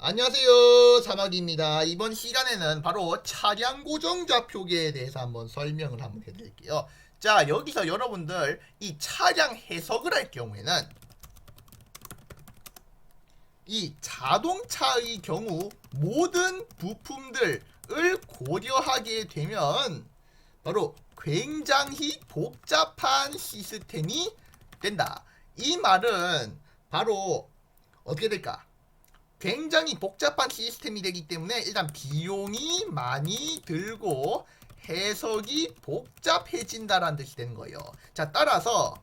안녕하세요. 사막입니다. 이번 시간에는 바로 차량 고정 좌표계에 대해서 한번 설명을 한번 해드릴게요. 자 여기서 여러분들 이 차량 해석을 할 경우에는 이 자동차의 경우 모든 부품들을 고려하게 되면 바로 굉장히 복잡한 시스템이 된다. 이 말은 바로 어떻게 될까 굉장히 복잡한 시스템이 되기 때문에 일단 비용이 많이 들고 해석이 복잡해진다라는 뜻이 되는 거예요. 자, 따라서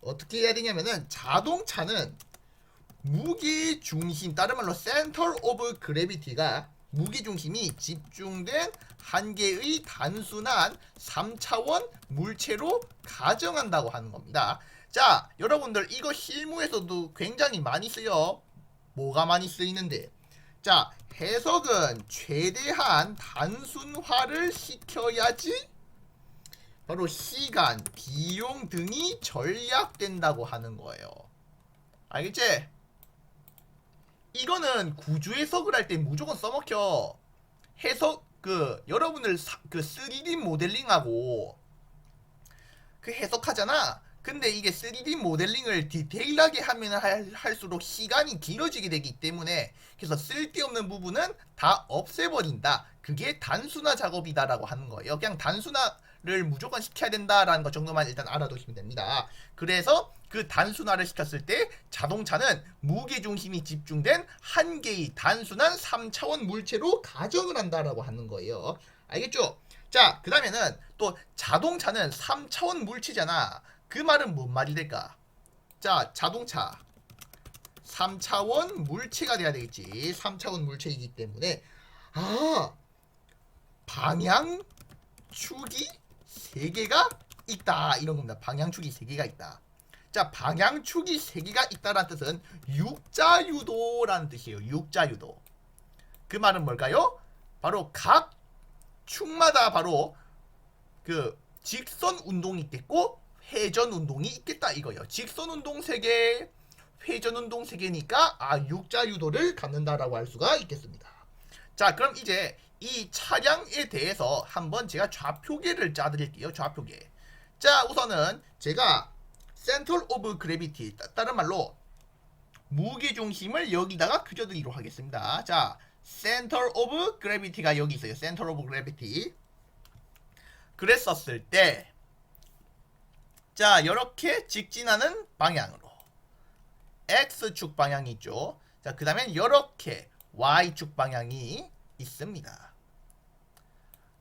어떻게 해야 되냐면은 자동차는 무게 중심, 다른 말로 센터 오브 그래비티가 무게 중심이 집중된 한 개의 단순한 3차원 물체로 가정한다고 하는 겁니다. 자, 여러분들 이거 실무에서도 굉장히 많이 쓰여. 뭐가 많이 쓰이는데? 자, 해석은 최대한 단순화를 시켜야지 바로 시간, 비용 등이 절약된다고 하는 거예요. 알겠지? 이거는 구조 해석을 할 때 무조건 써먹혀. 해석 그 여러분들 사, 그 3D 모델링하고 그 해석하잖아. 근데 이게 3D 모델링을 디테일하게 하면 할, 할수록 시간이 길어지게 되기 때문에 그래서 쓸데없는 부분은 다 없애버린다. 그게 단순화 작업이다라고 하는 거예요. 그냥 단순화를 무조건 시켜야 된다라는 것 정도만 일단 알아두시면 됩니다. 그래서 그 단순화를 시켰을 때 자동차는 무게 중심이 집중된 한 개의 단순한 3차원 물체로 가정을 한다라고 하는 거예요. 알겠죠? 자, 그 다음에는 또 자동차는 3차원 물체잖아. 그 말은 뭔 말이 될까? 자, 자동차. 3차원 물체가 돼야 되겠지. 3차원 물체이기 때문에 아, 방향 축이 3개가 있다. 이런 겁니다. 방향 축이 3개가 있다. 자, 방향 축이 3개가 있다라는 뜻은 육자유도라는 뜻이에요. 육자유도. 그 말은 뭘까요? 바로 각 축마다 바로 그 직선 운동이 있겠고 회전 운동이 있겠다 이거예요. 직선 운동 3개, 회전 운동 3개니까 아 육자 유도를 갖는다라고 할 수가 있겠습니다. 자, 그럼 이제 이 차량에 대해서 한번 제가 좌표계를 짜드릴게요. 좌표계. 자, 우선은 제가 센터 오브 그래비티 다른 말로 무게 중심을 여기다가 그려드리도록 하겠습니다. 자, 센터 오브 그래비티가 여기 있어요. 센터 오브 그래비티. 그랬었을 때 자, 이렇게 직진하는 방향으로 X축 방향이 있죠. 자, 그 다음에 이렇게 Y축 방향이 있습니다.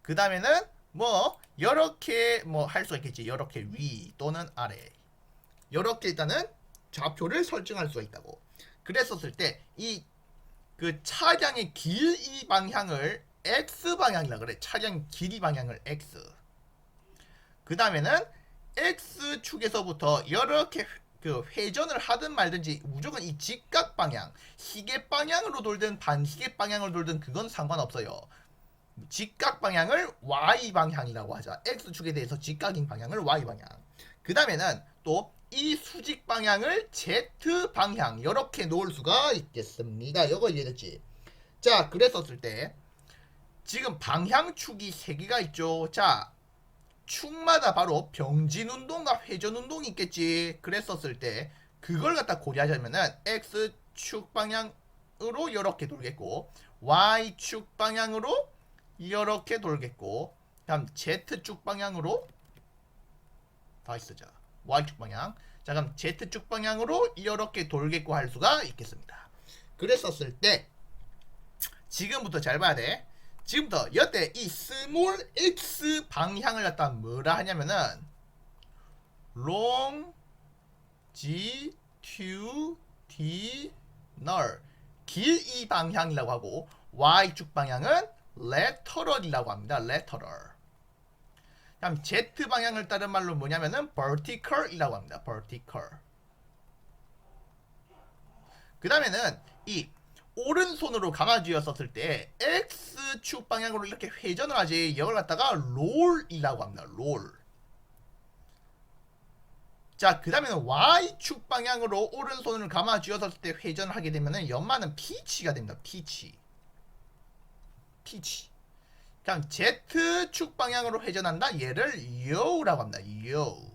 그 다음에는 뭐 이렇게 뭐 할 수 있겠지. 이렇게 위 또는 아래. 이렇게 일단은 좌표를 설정할 수가 있다고. 그랬었을 때 이 그 차량의 길 이 방향을 X 방향이라 그래. 차량 길이 방향을 X. 그 다음에는 X축에서부터 이렇게 그 회전을 하든 말든지 무조건 이 직각 방향, 시계 방향으로 돌든 반시계 방향으로 돌든 그건 상관없어요. 직각 방향을 Y 방향이라고 하자. X축에 대해서 직각인 방향을 Y 방향. 그 다음에는 또 이 수직 방향을 Z 방향 이렇게 놓을 수가 있겠습니다. 이거 이해됐지? 자, 그랬었을 때 지금 방향축이 세 개가 있죠. 자, 축마다 바로 병진 운동과 회전 운동이 있겠지. 그랬었을 때 그걸 갖다 고려하자면은 x 축 방향으로 이렇게 돌겠고 y 축 방향으로 이렇게 돌겠고 다음 z 축 방향으로 다시 쓰자. y 축 방향. 자 그럼 z 축 방향으로 이렇게 돌겠고 할 수가 있겠습니다. 그랬었을 때 지금부터 잘 봐야 돼. 지금부터 여태 이 스몰 x 방향을 갖다 뭐라 하냐면은 long g to d 널 길이 방향이라고 하고 y축 방향은 lateral이라고 합니다. lateral. 다음 z 방향을 따른 말로 뭐냐면은 vertical이라고 합니다. vertical. 그 다음에는 이 오른손으로 감아쥐었었을 때 X축 방향으로 이렇게 회전을 하지 이걸 갖다가 롤이라고 합니다. 롤. 자, 그 다음에는 Y축 방향으로 오른손을 감아 쥐었을 때 회전을 하게 되면은 연마는 피치가 됩니다. 피치. 피치. 그냥 Z축 방향으로 회전한다. 얘를 요라고 합니다. 요.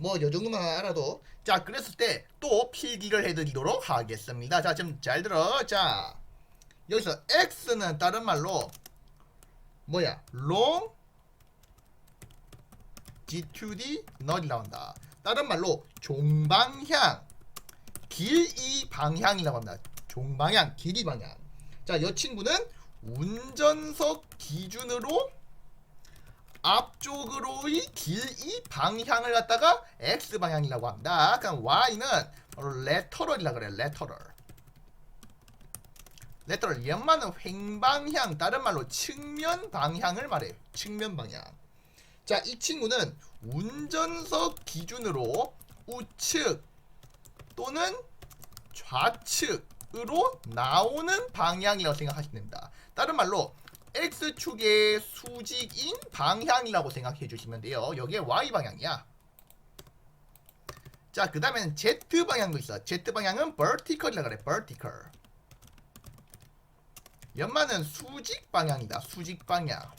뭐, 요 정도만 알아도. 자, 그랬을 때 또 필기를 해드리도록 하겠습니다. 자, 지금 잘 들어. 자, 여기서 X는 다른 말로 뭐야? long G2D 널이 나온다. 다른 말로 종방향 길이 방향이라고 합니다. 종방향 길이 방향. 자, 이 친구는 운전석 기준으로 앞쪽으로의 길 이 방향을 갖다가 X 방향이라고 합니다. 그럼 Y는 레터럴이라 그래요. 레터럴. 레터럴 연마는 횡방향 다른 말로 측면 방향을 말해요. 측면 방향. 자, 이 친구는 운전석 기준으로 우측 또는 좌측으로 나오는 방향이라고 생각하시면 됩니다. 다른 말로 X축의 수직인 방향이라고 생각해 주시면 돼요. 여기에 Y 방향이야. 자, 그 다음에는 Z 방향도 있어. Z 방향은 vertical이라 그래. vertical. 연마는 수직 방향이다. 수직 방향.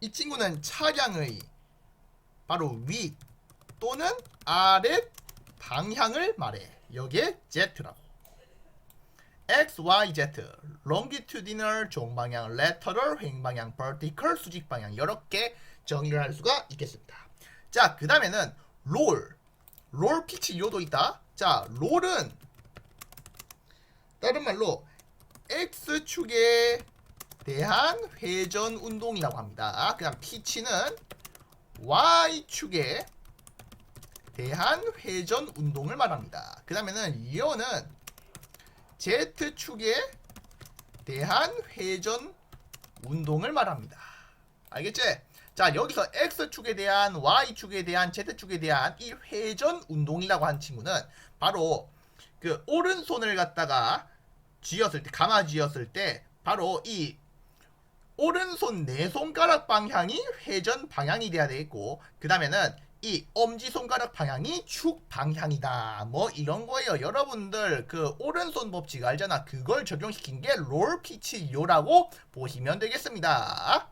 이 친구는 차량의 바로 위 또는 아래 방향을 말해. 여기에 Z라고. X, Y, Z, longitudinal 종방향, lateral 횡방향, vertical 수직 방향 이렇게 정의를 할 수가 있겠습니다. 자, 그 다음에는 롤, 롤 피치 요도 있다. 자, 롤은 다른 말로 X 축에 대한 회전 운동이라고 합니다. 그다음 피치는 Y 축에 대한 회전 운동을 말합니다. 그 다음에는 이어는 Z축에 대한 회전 운동을 말합니다. 알겠지? 자, 여기서 X축에 대한 Y축에 대한 Z축에 대한 이 회전 운동이라고 한 친구는 바로 그 오른손을 갖다가 쥐었을 때, 감아 쥐었을 때 바로 이 오른손 네 손가락 방향이 회전 방향이 돼야 되겠고 그 다음에는 이 엄지 손가락 방향이 축 방향이다. 뭐 이런 거예요. 여러분들 그 오른손 법칙 알잖아. 그걸 적용시킨 게 롤 피치 요라고 보시면 되겠습니다.